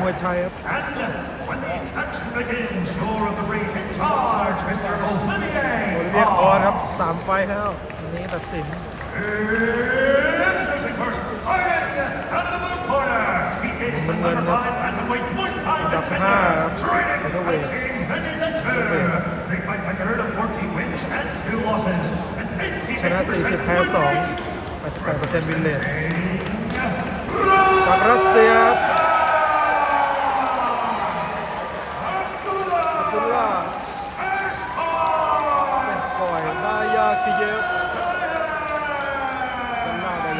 Muay Thai up. And when the action begins, you're of the ring in charge, Mr. Olivier. โอลิเวียคอร์ครับสามไฟล์แล้ววันนี้ตัดสิน Introducing first, fighting out of the blue corner. He is the number five and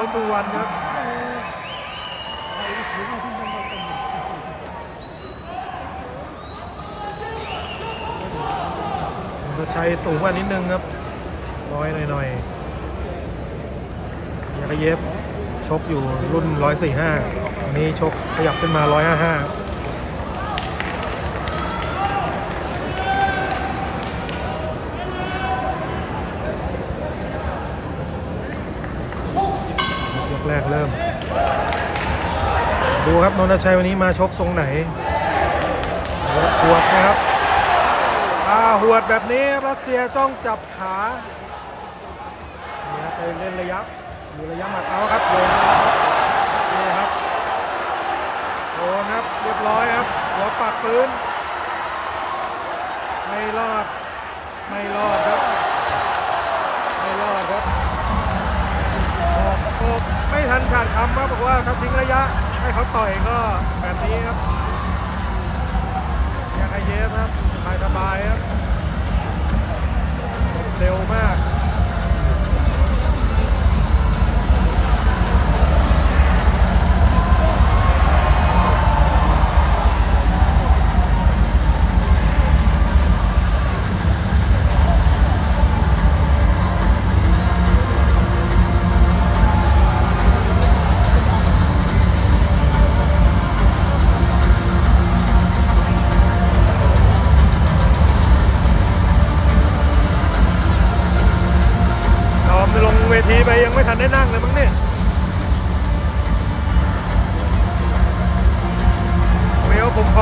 รถดวนครับรชัยสูงกว่านิดนึงครับ ร้อยหน่อย ๆ ยากเย็บ ชกอยู่รุ่น 145อันนี้ชกขยับขึ้นมา 155ยกแรก เริ่ม ดูครับนนทชัยวันนี้มาชกทรงไหนหัวดนะครับอัาหวด แบบนี้รัสเซียจ้องจับขาเนี่ยไปเล่นระยะดูระยะหมัดเอาครับโดนนี่ครับโดนครับเรียบร้อยครับหัวปักปืน ไม่รอด ไม่รอดครับไม่ทันขาดคำครับบอกว่าครับทิ้งระยะ ให้เขาต่อยก็แบบนี้ครับ อยาให้เยฟครับสบายสบายครับ เร็วมาก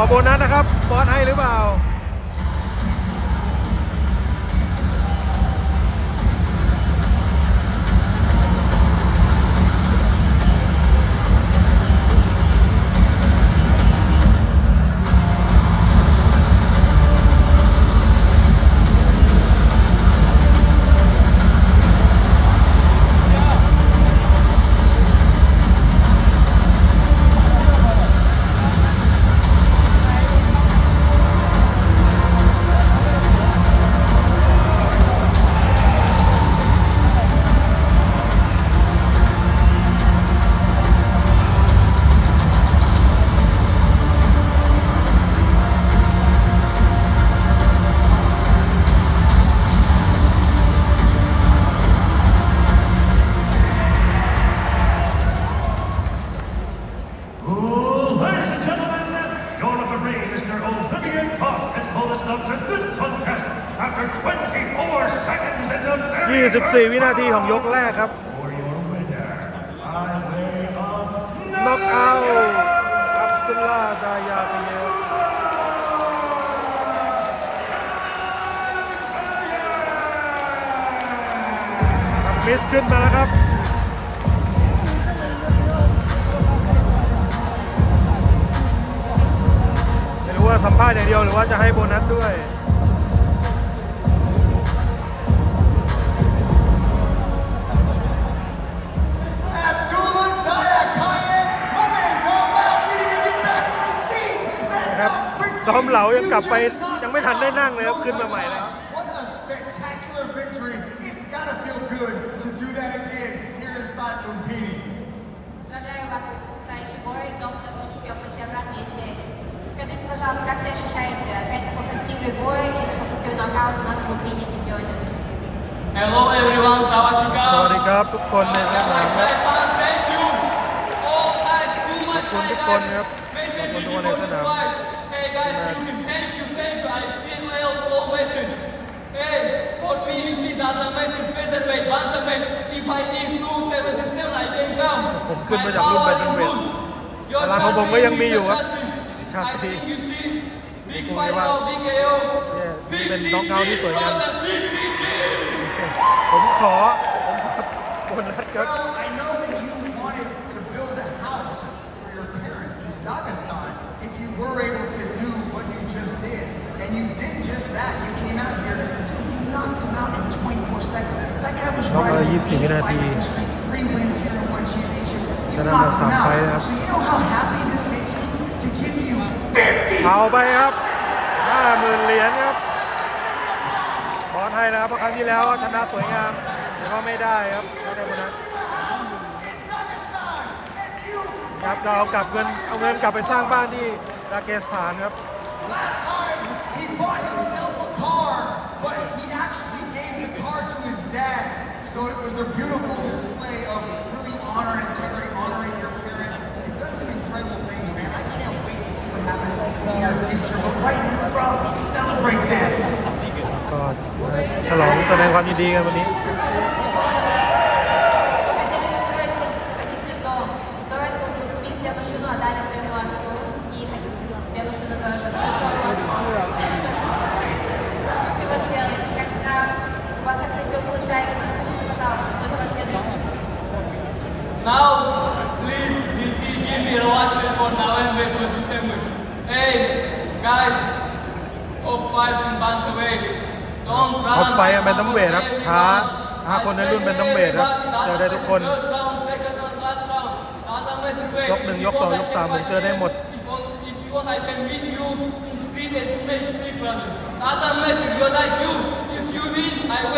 ขอโบนัสนะครับ บอสให้หรือเปล่า24 วินาทีของยกแรกครับน็อกเอาอับดุลลาดายาเปยมิสขึ้นมาแล้วครับสัมภาษณ์อย่างเดียวหรือว่าจะให้โบนัสด้วยซ้อมเหลายัง กลับไปยังไม่ทันได้นั่งเลยครับขึ้นมาใหม่แล้ว s p e c t a c ส l a r victory. It's got to feel good to d Скажіть, будь ласка, як ощущаете опять такой красивый бой такой красивый нокаут у нас в сегодня? Hello everyone, Thank you. All my guys. this fight. Hey guys, thank you, thank you. I see all all message. Hey, for me, you see doesn't matter featherweight, bantamweight. If I need 277, I can come. My power is good. Your พลังของผมก็ยังมีอยู่ครับ chart I think you see big final, big AO. Yeah, it's been knocked out this way. I know that you wanted to build a house for your parents in Kazakhstan. if you were able to do what you just did. And you did just that. You came out here to knock him out in 24 seconds. That guy was no, right. You think you're going to be three wins here in one championship. You knocked them out. So you know how happy this makes me? เอาไปครับห้าหมื่นเหรียญครับ ขอไทยนะครับเพราะครั้งที่แล้วชนะสวยงามแต่ว่าไม่ได้ครับ ไม่ได้ชนัครับเราเอากลับเงิน เอาเงินกลับไปสร้างบ้านที่ดาเกสถานครับ l แสดงความยินดีกันวันนี้ Now, please, give me watching for November December. Hey, guys, top five in Bantamweight. ท็อปไฟป็นตังเวทครับท้าท้าคนในรุ่นเป็นตังเวทครับ เจอได้ทุกคนยกหนึ่งยกสองยกสามผมเจอได้หมด a